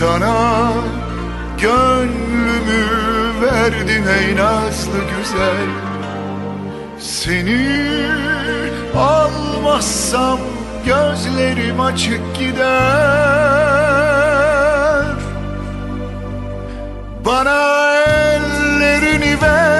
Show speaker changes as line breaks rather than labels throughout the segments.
Sana gönlümü verdim ey nazlı güzel. Seni almazsam gözlerim açık gider. Bana ellerini ver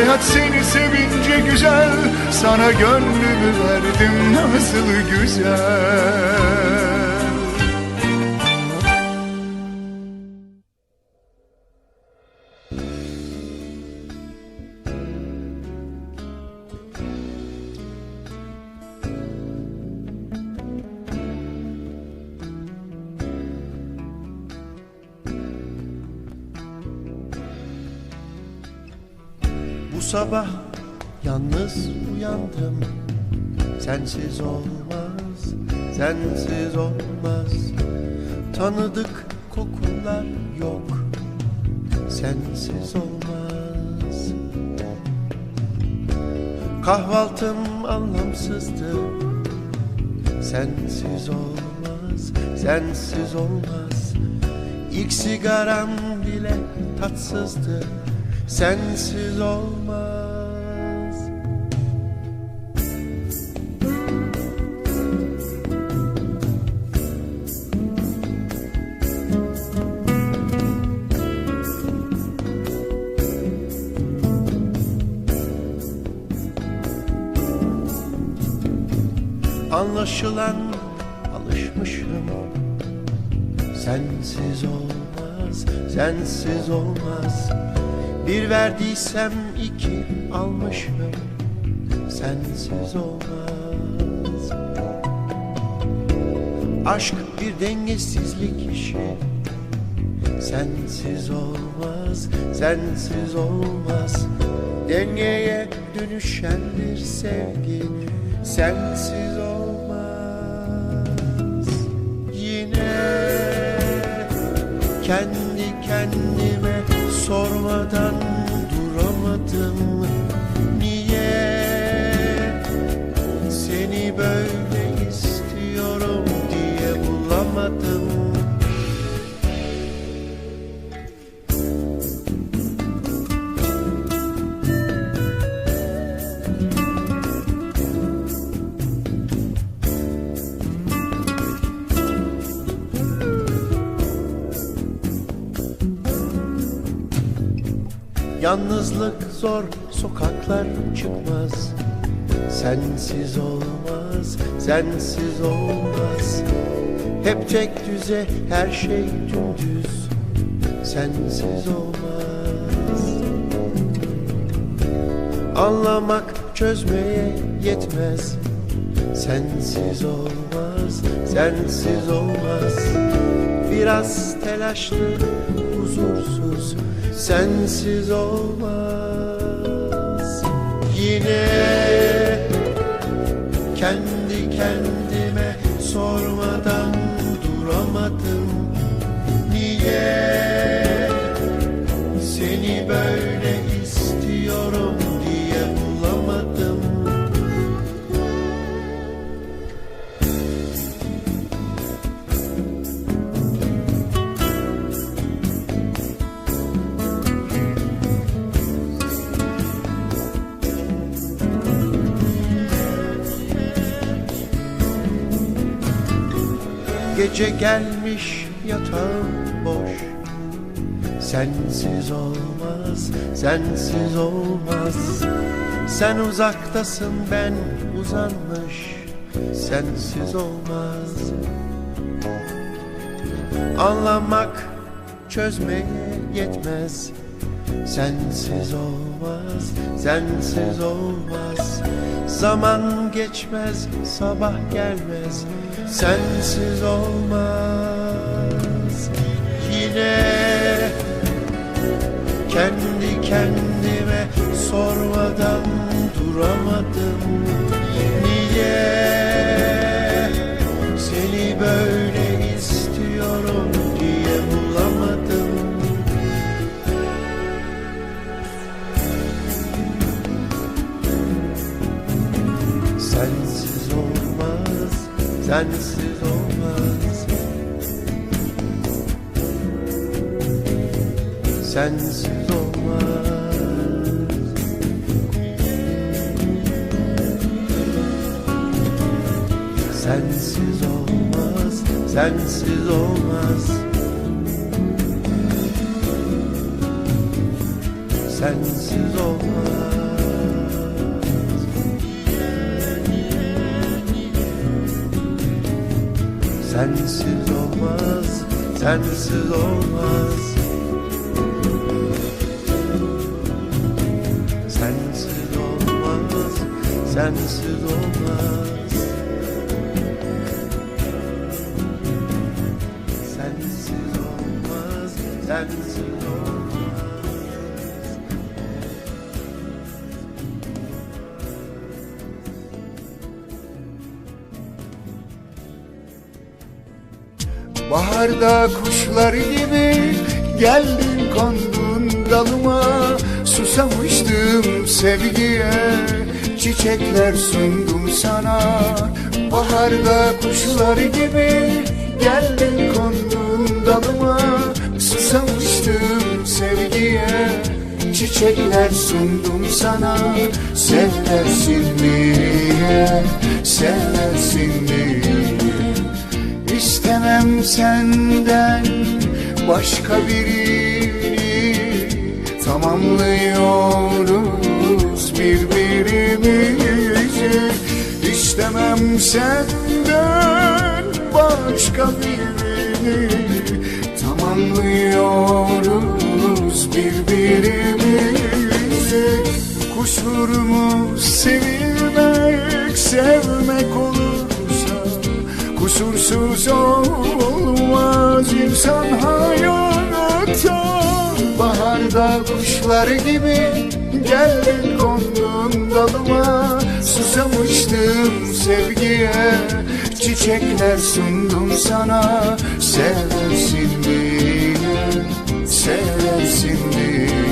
Hayat seni sevince güzel Sana gönlümü verdim nasıl güzel
sabah yalnız uyandım. Sensiz olmaz, sensiz olmaz. Tanıdık kokular yok Sensiz olmaz. Kahvaltım anlamsızdı. Sensiz olmaz, sensiz olmaz. İlk sigaram bile tatsızdı Sensiz olmaz. Anlaşılan alışmışım. Sensiz olmaz, sensiz olmaz Bir verdiysem iki almışım. Sensiz olmaz. Aşk bir dengesizlik işi. Sensiz olmaz, sensiz olmaz. Dengeye dönüşendir sevgi. Sensiz olmaz. Yine kendi kendime sormadan Yalnızlık zor, sokaklar çıkmaz. Sensiz olmaz, sensiz olmaz. Hep tek düze her şey dümdüz. Sensiz olmaz. Anlamak çözmeye yetmez. Sensiz olmaz, sensiz olmaz Biraz telaşlı, huzursuz Sensiz olmaz. Yine kendi kendime sormadan duramadım Gece gelmiş yatağım boş. Sensiz olmaz, sensiz olmaz. Sen uzaktasın ben uzanmış. Sensiz olmaz. Anlamak çözmeye yetmez. Sensiz olmaz, sensiz olmaz. Zaman geçmez, sabah gelmez Sensiz olmaz. Yine kendi kendime sormadan duramadım sensiz olmaz. Sensiz olmaz. Sensiz olmaz, sensiz olmaz. Sensiz olmaz Sensiz olmaz, sensiz olmaz. Sensiz olmaz, sensiz olmaz
Baharda kuşlar gibi geldin kondun dalıma. Susamıştım sevgiye çiçekler sundum sana. Baharda kuşlar gibi geldin kondun dalıma. Susamıştım sevgiye çiçekler sundum sana. Seversin diye, seversin diye İstemem senden başka birini. Tamamlıyoruz birbirimizi. İstemem senden başka birini. Tamamlıyoruz birbirimizi. Kusurumuz sevilmek, sevmek olursa Kusursuz olmaz insan hayatta. Baharda kuşlar gibi geldin kondun dalıma. Susamıştım sevgiye çiçekler sundum sana. Seversin diye, seversin diye